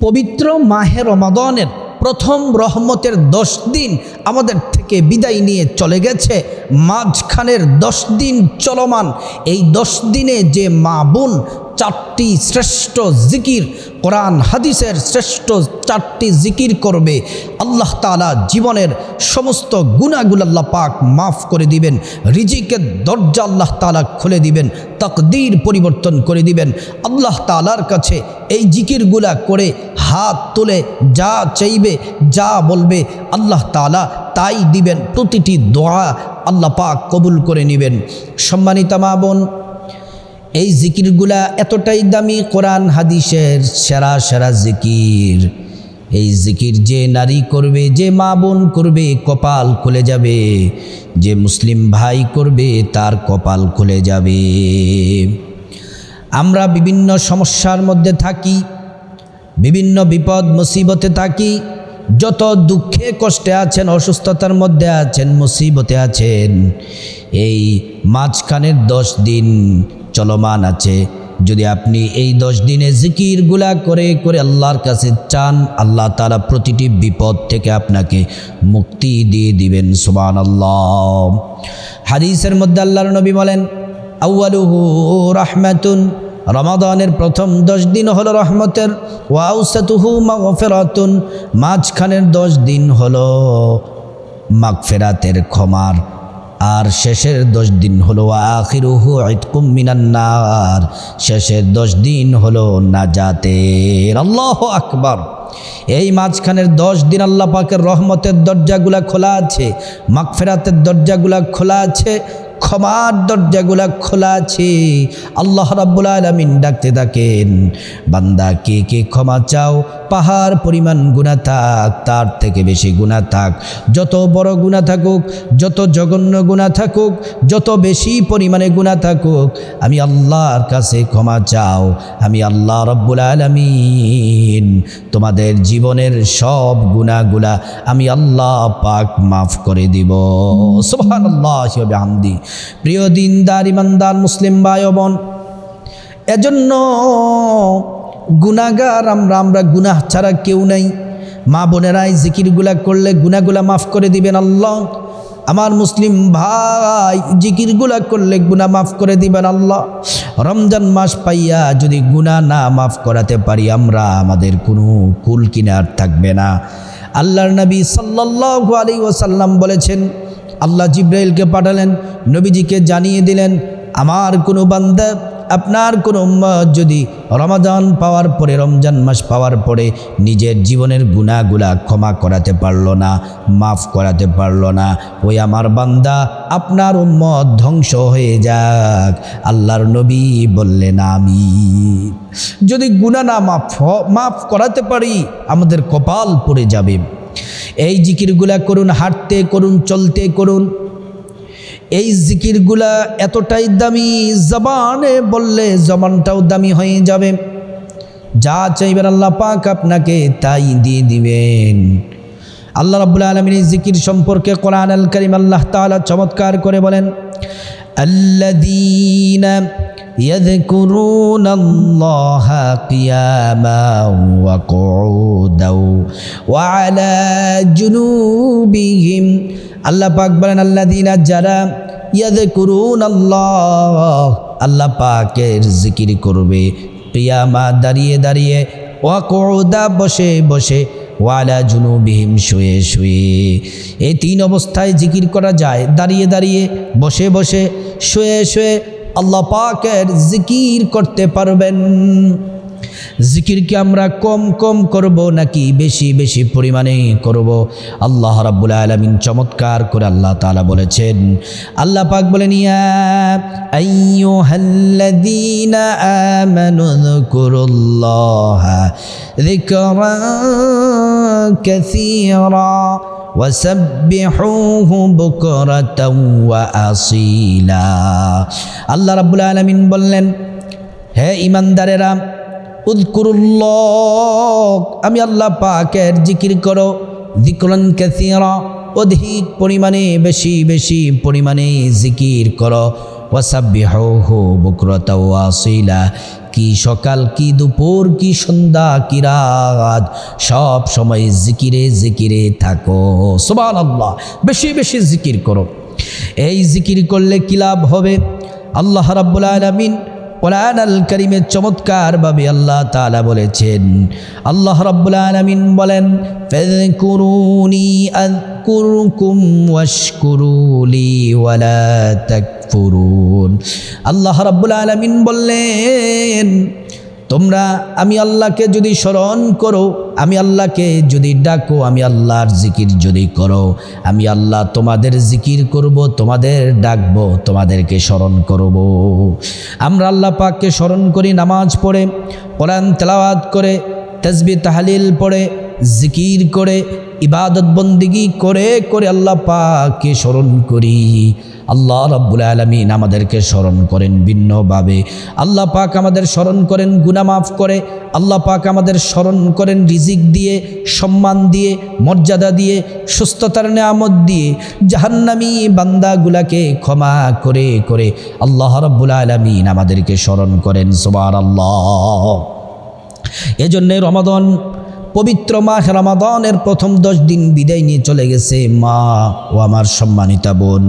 পবিত্র মাহের রমাদনের প্রথম রহমতের দশ দিন আমাদের থেকে বিদায় নিয়ে চলে গেছে। মাঝখানের দশ দিন চলমান। এই দশ দিনে যে মা বোন চারটি শ্রেষ্ঠ জিকির কোরআন, হাদিসের শ্রেষ্ঠ চারটি জিকির করবে। আল্লাহ তালা জীবনের সমস্ত গুণাগুলো আল্লাহ পাক মাফ করে দিবেন। রিজিকের দরজা আল্লাহ তালা খুলে দিবেন। তকদির পরিবর্তন করে দিবেন। আল্লাহ তালার কাছে এই জিকিরগুলা করে হাত তুলে যা চাইবে, যা বলবে আল্লাহ তালা তাই দিবেন। প্রতিটি দোয়া আল্লাহ পাক কবুল করে নেবেন। সম্মানিতা মা বোন এই জিকিরগুলা এতটাই দামি কোরআন হাদিসের সেরা সেরা জিকির। এই জিকির যে নারী করবে, যে মা বোন করবে, কপাল খুলে যাবে। যে মুসলিম ভাই করবে, তার কপাল খুলে যাবে। আমরা বিভিন্ন সমস্যার মধ্যে থাকি, বিভিন্ন বিপদ, মুসিবতে থাকি। যত দুঃখে কষ্টে আছেন, অসুস্থতার মধ্যে আছেন, মুসিবতে আছেন, এই মাঝখানের দশ দিন চলমান আছে। যদি আপনি এই দশ দিনে জিকিরগুলা করে করে আল্লাহর কাছে চান, আল্লাহ তালা প্রতিটি বিপদ থেকে আপনাকে মুক্তি দিয়ে দিবেন সুবান আল্লাহ হাদিসের মধ্যে আল্লাহর নবী বলেন আউআলুহু রাহমাতুন। রমাদানের প্রথম দশ দিন হলো রহমতের। ওয়াউসাতুহু মাগফিরাতুন। মাঝখানের দশ দিন হলো মাগফেরাতের ক্ষমার আর শেষের দশ দিন হলো আখিরুহু ইতকুম মিনান্নার শেষের দশ দিন হলো, নাজাতের আল্লাহ আকবর। এই মাঝখানের দশ দিন আল্লাহ পাকের রহমতের দরজাগুলা খোলা আছে, মাগফেরাতের দরজাগুলা খোলা আছে ক্ষমার দরজাগুলা খোলা আছে। আল্লাহ রাব্বুল আলামিন ডাকতে থাকেন, বান্দা কে কে ক্ষমা চাও? পাহাড় পরিমাণ গুণা থাক, তার থেকে বেশি গুণা থাক। যত বড় গুণা থাকুক, যত জঘন্য গুণা থাকুক, যত বেশি পরিমাণে গুণা থাকুক, আমি আল্লাহর কাছে ক্ষমা চাও। আমি আল্লাহ রব্বুল আলমিন, তোমাদের জীবনের সব গুণাগুলা আমি আল্লাহ পাক মাফ করে দিব। সোহান আল্লাহ আমদি প্রিয় দিনদার, ইমানদার, মুসলিম ভাই বোন, এজন্য গুনাগার আমরা আমরা গুনাহ ছাড়া কেউ নাই। মা বোনেরাই জিকিরগুলা করলে গুনাগুলা মাফ করে দিবেন আল্লাহ। আমার মুসলিম ভাই জিকিরগুলা করলে গুনা মাফ করে দিবেন আল্লাহ। রমজান মাস পাইয়া যদি গুনা না মাফ করাতে পারি, আমরা আমাদের কোনো কুল কিনার থাকবে না। আল্লাহর নবী সাল্লাল্লাহু আলাইহি ওয়াসাল্লাম বলেছেন আল্লাহ জিব্রাইলকে পাঠালেন, নবীজিকে জানিয়ে দিলেন, আমার কোনো বান্দা, আপনার কোনো উম্মত যদি রমাদান পাওয়ার পরে, রমজান মাস পাওয়ার পরে নিজের জীবনের গুণাগুলা ক্ষমা করাতে পারল না, মাফ করাতে পারল না, ওই আমার বান্দা, আপনার উম্মত ধ্বংস হয়ে যাক। আল্লাহর নবী বললেন আমি যদি গুণা না মাফ মাফ করাতে পারি, আমাদের কপাল পড়ে যাবে। এই জিকিরগুলা করুন, হাঁটতে করুন, চলতে করুন। এই জিকিরগুলা এতটাই দামি, জবানে বললে জবানটাও দামি হয়ে যাবে। যা চাইবেন আল্লাহ পাক আপনাকে তাই দিয়ে দিবেন। আল্লাহ রাব্বুল আলমিন এই জিকির সম্পর্কে কোরআন আল করিম আল্লাহ তাআলা চমৎকার করে বলেন الذين يذكرون الله قياما وقعودا وعلى جنوبهم আল্লাহ পাক বলেন আল্লাদিনা যারা ইয়াদকুরুন আল্লাহ আল্লাহ পাকের জিকির করবে কিয়ামা দাঁড়িয়ে দাঁড়িয়ে ওয়াকুদা বসে বসে ওয়ালা জুনু জুনুবিহিম শুয়ে শুয়ে। এই তিন অবস্থায় জিকির করা যায়। দাঁড়িয়ে দাঁড়িয়ে বসে বসে শুয়ে শুয়ে আল্লাহ পাকের জিকির করতে পারবেন। জিকিরকে আমরা কম কম করব নাকি বেশি বেশি পরিমাণে করব আল্লাহ রাব্বুল আলামিন চমৎকার করে আল্লাহ তাআলা বলেছেন আল্লাহ পাক বলেন ইয়া আইয়ুহাল্লাযীনা আমানু যকুরুল্লাহা যিকরান কাসীরা وسبحوه بكرة وأصيلا আল্লাহ রাব্বুল আলামিন বললেন হে ইমানদারেরা উদ্কুরুল্লাহ, আমি আল্লাহ পাকের জিকির করো। জিকরন কাসীরা, অধিক পরিমাণে, বেশি বেশি পরিমাণে জিকির করো। কি সকাল, কি দুপুর, কি সন্ধ্যা, কি রাত, সব সময় জিকিরে জিকিরে থাকো। সোবান আল্লাহ বেশি বেশি জিকির করো। এই জিকির করলে কি লাভ হবে? আল্লাহ রাব্বুল আলামিন কোরআন আল করিমের চমৎকারভাবে আল্লাহ তালা বলেছেন। আল্লাহ রাব্বুল আলমিন বলেন, ফাযকুরুনি আযকুরকুম ওয়াশকুরুলি ওয়ালা তাকফুরুন। আল্লাহ রাব্বুল আলমিন বললেন তোমরা, আমি আল্লাহকে যদি স্মরণ করো, আমি আল্লাহকে যদি ডাকো, আমি আল্লাহর জিকির যদি করো, আমি আল্লাহ তোমাদের জিকির করব, তোমাদের ডাকব, তোমাদেরকে স্মরণ করব। আমরা আল্লাহ পাককে স্মরণ করি, নামাজ পড়ে, কোরআন তেলাওয়াত করে তসবি তাহালিল পড়ে, জিকির করে ইবাদত বন্দিগি করে করে আল্লাহ পাককে স্মরণ করি। আল্লাহ রব্বুল আলমিন আমাদেরকে স্মরণ করেন ভিন্নভাবে। আল্লাহ পাক আমাদের স্মরণ করেন গুনামাফ করে। আল্লাহ পাক আমাদের স্মরণ করেন, রিজিক দিয়ে, সম্মান দিয়ে, মর্যাদা দিয়ে, সুস্থতার নেয়ামত দিয়ে। জাহান্নামি বান্দাগুলাকে ক্ষমা করে করে আল্লাহ রব্বুল আলমিন আমাদেরকে স্মরণ করেন সোবার আল্লাহ এজন্যে রমাদন পবিত্র মাহ রমাদনের প্রথম দশ দিন বিদায় নিয়ে চলে গেছে মা ও আমার সম্মানিতা বোন।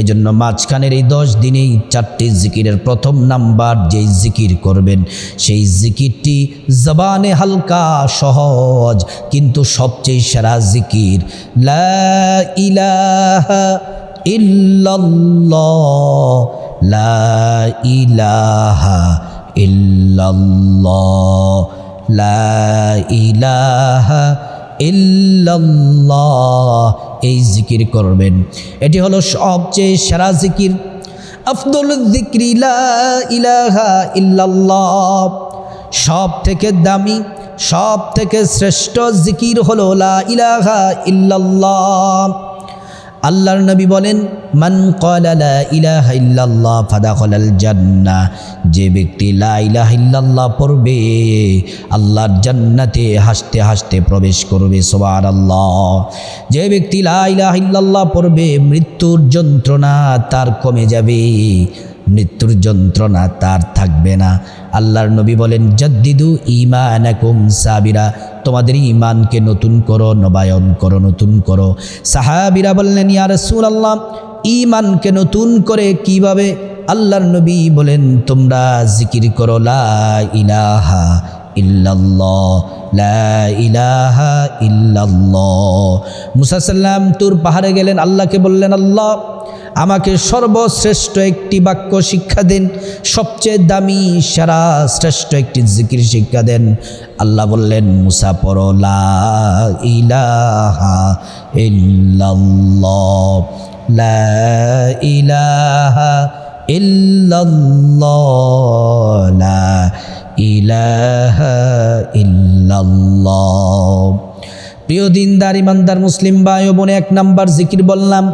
এজন্য মাঝখানের এই দশ দিনেই চারটি জিকিরের প্রথম নাম্বার যেই জিকির করবেন, সেই জিকিরটি জবানে হালকা সহজ, কিন্তু সবচেয়ে সেরা জিকির, লা ইলাহা ইল্লাল্লাহ, লা ইলাহা ইল্লাল্লাহ। ইলাহা ইল্লাল্লাহ। এই জিকির করবেন। এটি হলো সবচেয়ে সেরা জিকির। আফদুল ইলাহা ইল্লাল্লাহ। সব থেকে দামি সব থেকে শ্রেষ্ঠ জিকির হলো লা ইলাহা ইল্লাল্লাহ। আল্লাহর নবী বলেন, মান কলা লা ইলাহা ইল্লাল্লাহ ফাদাখালাল জান্নাহ। যে ব্যক্তি লা পড়বে, আল্লাহর জান্নাতে হাসতে হাসতে প্রবেশ করবে, সুবহানাল্লাহ। যে ব্যক্তি লা ইলাহা ইল্লাল্লাহ পড়বে, মৃত্যুর যন্ত্রণা তার কমে যাবে। মৃত্যুর যন্ত্রণা তার থাকবে না। আল্লাহর নবী বলেন, জদ্দিদু ইমা আনাকুম সাবিরা, তোমাদের ইমানকে নতুন করো, নবায়ন করো, নতুন করো। সাহাবিরা বললেন, ইয়া আল্লাহ ইমানকে নতুন করে কীভাবে? আল্লাহর নবী বলেন, তোমরা জিকির করো, লা ইলাহা ইল্লাল্লাহ, লা ইলাহা ইল্লাল্লাহ। মুসা সাল্লাম তুর পাহাড়ে গেলেন, আল্লাহকে বললেন, আল্লাহ, আমাকে সর্বশ্রেষ্ঠ একটি বাক্য শিক্ষা দেন, সবচেয়ে দামি, সারা, শ্রেষ্ঠ একটি জিকির শিক্ষা দেন। আল্লাহ বললেন, মুসা পরলা ইলাহা ইল্লাল্লাহ, লা ইলাহা ইল্লাল্লাহ, লা ইলাহা ইল্লাল্লাহ। প্রিয় দিনদার, ইমানদার, মুসলিম ভাই ও বোনে, এক নাম্বার জিকির বললাম,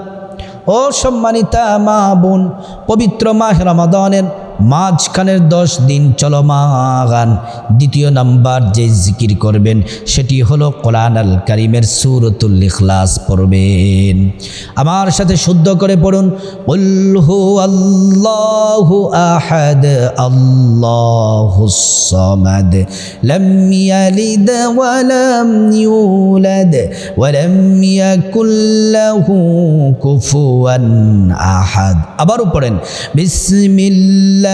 ও সম্মানিতা মা বোন, পবিত্র মাহ রমাদানের মাঝখানের দশ দিন চলমান। দ্বিতীয় নাম্বার যে জিকির করবেন, সেটি হলো কোরআন আল কারিমের সুরতুল ইখলাস পড়বেন। আমার সাথে শুদ্ধ করে পড়ুন উল্হু আল্লাহু আহাদ আল্লাহ সামাদ, লাম ইয়ালিদ ওয়া লাম ইউলাদ, ওয়া লাম ইয়াকুল কুফুয়ান আহাদ। আবারও পড়েন বিসমিল্লাহ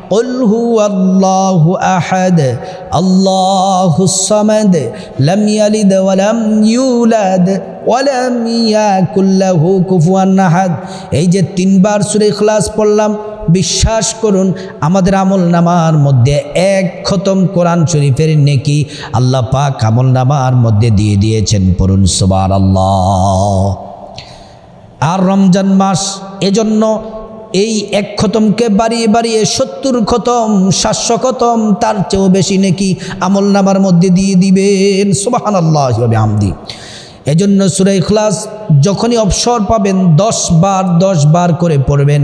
قل هو الله أحد الله الصمد لم يلد ولم يولد ولم يكن له كفوا أحد এই যে তিনবার সূরা ইখলাস পড়লাম বিশ্বাস করুন আমাদের আমল নামার মধ্যে এক খতম কোরআন শরীফের নেকি আল্লাহ পাক আমল নামার মধ্যে দিয়ে দিয়েছেন পড়ুন সুবহানাল্লাহ আর রমজান মাস এজন্য এই এক খতমকে বাড়িয়ে বাড়িয়ে সত্তর খতম, সাতশো খতম, তার চেয়েও বেশি নাকি আমল নামার মধ্যে দিয়ে দিবেন। সোবাহান আল্লাহ আমদি এজন্য সুরে ইখলাস যখনই অবসর পাবেন দশ বার দশ বার করে পড়বেন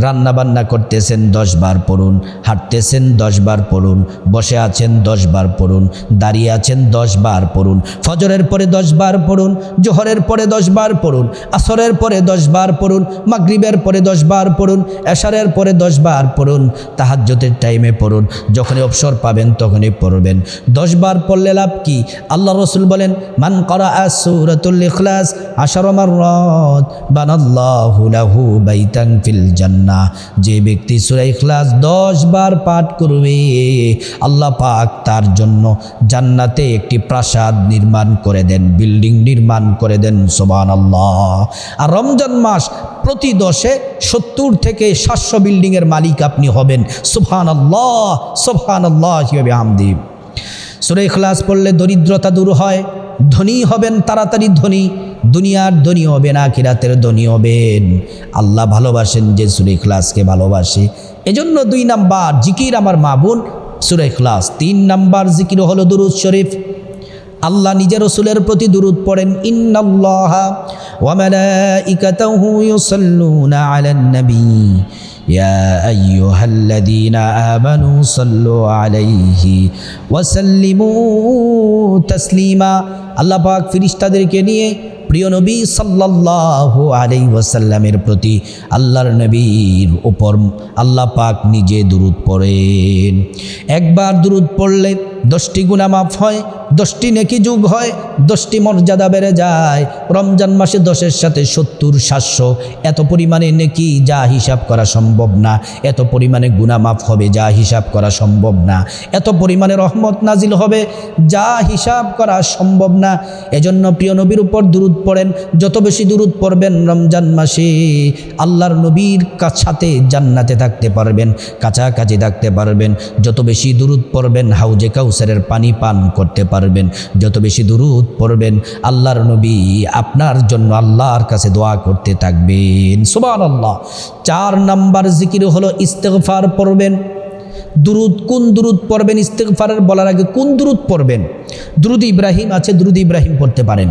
রান্না বান্না করতেছেন দশ বার পড়ুন হাঁটতেছেন দশ বার পড়ুন বসে আছেন দশ বার পড়ুন দাঁড়িয়ে আছেন দশ বার পড়ুন ফজরের পরে দশ বার পড়ুন জোহরের পরে দশ বার পড়ুন আসরের পরে দশ বার পড়ুন মাগরিবের পরে দশ বার পড়ুন এশারের পরে দশ বার পড়ুন তাহাজ্যতের টাইমে পড়ুন যখনই অবসর পাবেন তখনই পড়বেন দশ বার পড়লে লাভ কি আল্লাহ রসুল বলেন মান করা সুরাতুল ইখলাস, আশার বানাল্লাহু লাহু বাইতান ফিল জান্নাহ। যে ব্যক্তি সূরা ইখলাস 10 বার পাঠ করবে, আল্লাহ পাক তার জন্য জান্নাতে একটি প্রাসাদ নির্মাণ করে দেন, বিল্ডিং নির্মাণ করে দেন, সুবহানাল্লাহ। আর রমজান মাস প্রতি দশে সত্তর থেকে সাতশো বিল্ডিংয়ের মালিক আপনি হবেন, সুবহানাল্লাহ সুবহানাল্লাহ হিবে আমদি সুরে পড়লে দরিদ্রতা দূর হয় ধনী হবেন, তাড়াতাড়ি ধনী। দুনিয়ার ধনী হবেন, আখিরাতের ধনী হবেন। আল্লাহ ভালোবাসেন যে সুরে ইখলাসকে ভালোবাসে। এজন্য দুই নাম্বার জিকির আমার মা বোন, সুরে ইখলাস। তিন নাম্বার জিকির হলো দুরুদ শরীফ। আল্লাহ নিজের রসুলের প্রতি দুরুদ পড়েন, ইন্নাল্লাহ ওয়া মালাইকাতাহু ইউসাল্লুনা আলান নবী يا أيها الذين آمنوا صلوا عليه وسلموا تسليما আল্লাহ পাক ফিরিস্তাদেরকে নিয়ে প্রিয় নবী সাল্লাল্লাহু আলাইহি ওয়াসাল্লামের প্রতি আল্লাহর নবীর উপর আল্লাহ পাক নিজে দুরুদ পড়েন একবার দুরুদ পড়লে দশটি গুণা মাফ হয়, দশটি নেকি যুগ হয়, দশটি মর্যাদা বেড়ে যায়। রমজান মাসে দশের সাথে সত্তর, সাতশো। এত পরিমাণে নেকি যা হিসাব করা সম্ভব না। এত পরিমাণে গুণা মাফ হবে যা হিসাব করা সম্ভব না। এত পরিমাণে রহমত নাজিল হবে যা হিসাব করা সম্ভব না। এজন্য প্রিয় নবীর উপর দূরত পড়েন। যত বেশি দূরত পড়বেন রমজান মাসে, আল্লাহর নবীর সাথে জান্নাতে থাকতে পারবেন, কাছাকাছি থাকতে পারবেন। যত বেশি দূরত পড়বেন হাউজে কাউসারের পানি পান করতে পারবেন। যত বেশি দুরুদ পড়বেন, আল্লাহর নবী আপনার জন্য আল্লাহর কাছে দোয়া করতে থাকবেন। সুবান আল্লাহ চার নাম্বার জিকির হলো ইস্তেগফার পড়বেন। দুরুদ, কোন দুরুদ পড়বেন? ইস্তেগফারের বলার আগে কোন দুরুদ পড়বেন? দুরুদ ইব্রাহিম আছে, দুরুদ ইব্রাহিম পড়তে পারেন।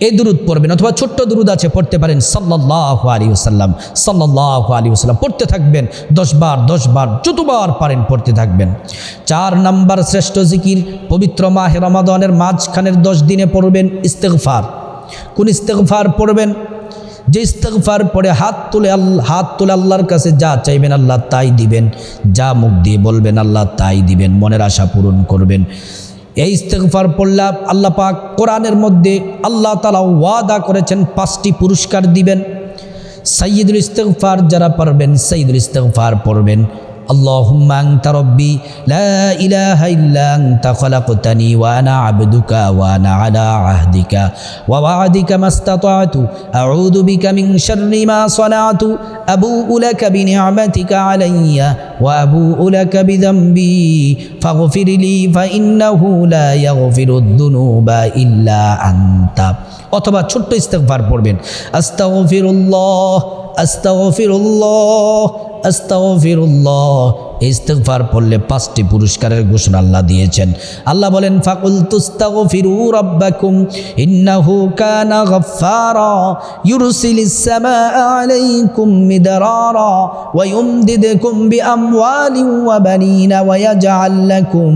এই দুরুদ পড়বেন অথবা ছোট্ট দুরুদ আছে, পড়তে পারেন। সাল্লাহ আলী ওসাল্লাম সাল্লাহ আলী ওসাল্লাম পড়তে থাকবেন। দশবার দশবার, যতবার পারেন পড়তে থাকবেন। চার নাম্বার শ্রেষ্ঠ জিকির, পবিত্র মাহে রমাদনের মাঝখানের দশ দিনে পড়বেন ইস্তেগফার। কোন ইস্তেগফার পড়বেন? যে ইস্তেগফার পরে হাত তুলে আল্লাহ হাত তুলে আল্লাহর কাছে যা চাইবেন আল্লাহ তাই দিবেন। যা মুখ দিয়ে বলবেন আল্লাহ তাই দিবেন। মনের আশা পূরণ করবেন। এই ইস্তেকফার পড়লা আল্লাহ পাক কোরআনের মধ্যে আল্লাহ তালা ওয়াদা করেছেন, পাঁচটি পুরস্কার দিবেন। সাইয়দুল ইস্তেকফার যারা পারবেন সাইদুল ইস্তেকফার পড়বেন। اللهم أنت ربي لا إله إلا أنت خلقتني وأنا عبدك وأنا على عهدك ووعدك ما استطعت أعوذ بك من شر ما صنعت أبوء لك بنعمتك علي وأبوء لك بذنبي فاغفر لي فإنه لا يغفر الذنوب إلا أنت অথবা ছোট্ট ইস্তেগফার পড়বেন আস্তাগফিরুল্লাহ আস্তাগফিরুল্লাহ আস্তাগফিরুল্লাহ। ইস্তেগফার পড়লে পাঁচটি পুরস্কারের ঘোষণা আল্লাহ দিয়েছেন। আল্লাহ বলেন, ফাকুল তুস্তাগফিরু রাব্বাকুম, ইন্নাহু কানা গাফফারা, ইউরসিলিস সামাআ আলাইকুম মিদরারা, ওয়া ইউমদিদকুম বিআমওয়ালিন ওয়া বানিনা, ওয়া ইয়াজআল লাকুম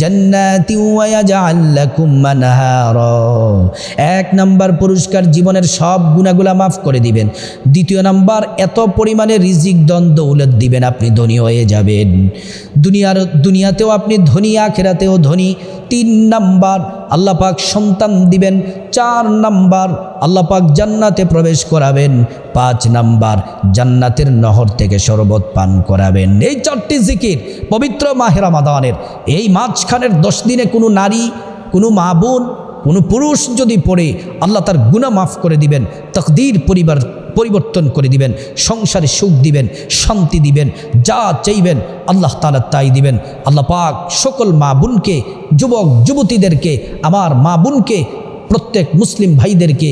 জান্নাতিন ওয়া ইয়াজআল লাকুম আনহারা এক নাম্বার পুরস্কার জীবনের সব গুণাগুলা মাফ করে দিবেন। দ্বিতীয় নাম্বার, এত পরিমাণে রিজিক দ্বন্দ্ব দৌলত দিবেন, আপনি ধনী হয়ে যাবেন দুনিয়ার, দুনিয়াতেও আপনি ধনী, আখেরাতেও ধনী। তিন নাম্বার, আল্লাহ পাক সন্তান দিবেন। চার নাম্বার, আল্লাহ পাক জান্নাতে প্রবেশ করাবেন। পাঁচ নাম্বার, জান্নাতের নহর থেকে শরবত পান করাবেন। এই চারটি জিকির পবিত্র মাহেরা মাদানের এই মাঝখানের দশ দিনে কোনো নারী, কোনো মা বোন, কোনো পুরুষ যদি পড়ে, আল্লাহ তার গুণা মাফ করে দিবেন। তকদির পরিবার পরিবর্তন করে দিবেন, সংসারে সুখ দিবেন, শান্তি দিবেন, যা চাইবেন আল্লাহ তালা তাই দিবেন। আল্লাহ পাক সকল মা বোনকে, যুবক যুবতীদেরকে, আমার মা বোনকে, প্রত্যেক মুসলিম ভাইদেরকে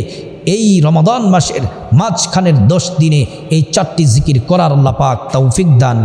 এই রমাদান মাসের মাঝখানের দশ দিনে এই চারটি জিকির করার আল্লাহ পাক তৌফিক দান।